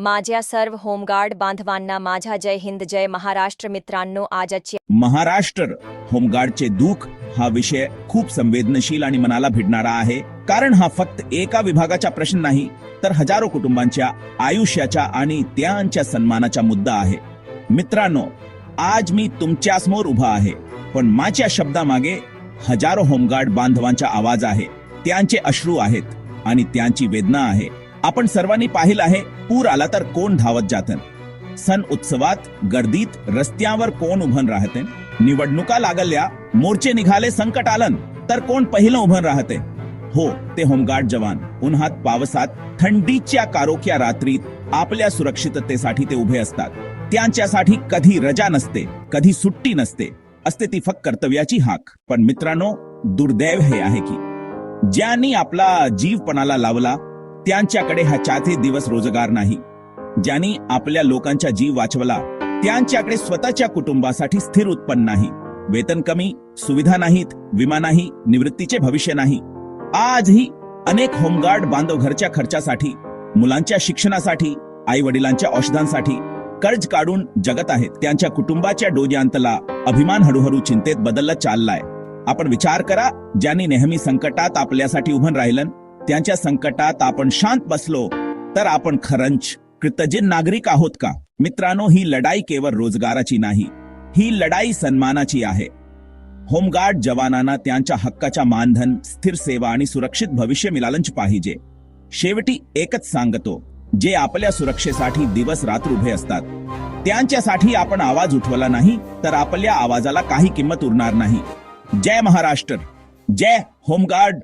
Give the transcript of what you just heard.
माझ्या सर्व होमगार्ड बांधवांना माझा जय हिंद जय महाराष्ट्र मित्रांनो आजचे महाराष्ट्र होमगार्डचे दुःख हा विषय खूप संवेदनशील आणि मनाला भिडणारा आहे. कारण हा फक्त एका विभागाचा प्रश्न नाही तर हजारो कुटुंबांच्या आयुष्याचा आणि त्यांच्या सन्मानाचा मुद्दा आहे. मित्रांनो आज मी तुमच्यासमोर उभा आहे पण माझ्या शब्दामागे हजारो होमगार्ड बांधवांचा आवाज आहे. त्यांचे अश्रू आहेत आणि त्यांची वेदना आहे. आपण सर्वांनी पाहिलं आहे पूर आला तर कोण धावत जातं सण उत्सवात गर्दीत रस्त्यावर कोण उभं राहते निवडणुका लागल्या मोर्चे निघाले संकट आलं तर कोण पहिलं उभं राहते हो ते होमगार्ड जवान. उन्हात पावसात थंडीच्या कारोख्या रात्रीत आपल्या सुरक्षिततेसाठी ते उभे असतात. त्यांच्यासाठी कधी रजा नसते कधी सुट्टी नसते. असते ती फक्त कर्तव्याची हाक. पण मित्रांनो दुर्दैव हे आहे की ज्यांनी आपला जीव पणाला लावला त्यांच्याकडे हा चाथे दिवस रोजगार नाही. ज्यांनी आपल्या लोकांचा जीव वाचवला त्यांच्याकडे स्वतःच्या कुटुंबासाठी स्थिर उत्पन्न नाही. वेतन कमी सुविधा नाहीत विमा नाही निवृत्तीचे भविष्य नाही. आजही अनेक होमगार्ड बांधव घरच्या खर्चासाठी मुलांच्या शिक्षणासाठी आई वडिलांच्या औषधांसाठी कर्ज काढून जगत आहेत. त्यांच्या कुटुंबाच्या डोज्यांतला अभिमान हळूहळू चिंतेत बदलला चाललाय. आपण विचार करा ज्यांनी नेहमी संकटात आपल्यासाठी उभं राहिलं त्यांच्या संकटात आपण शांत बसलो तर आपण खरंच कृतज्ञ नागरिक आहोत का? मित्रांनो ही लढाई केवळ रोजगाराची नाही ही लढाई सन्मानाची आहे. होमगार्ड जवानांना त्यांच्या हक्काच्या मानधन स्थिर सेवा आणि सुरक्षित भविष्य मिळालंच पाहिजे. शेवटी एकच सांगतो जे आपल्या सुरक्षेसाठी दिवस रात्र उभे असतात. त्यांच्यासाठी आपण आवाज उठवला नाही तर आपल्या आवाजाला काही किंमत उरणार नाही. जय महाराष्ट्र जय होमगार्ड.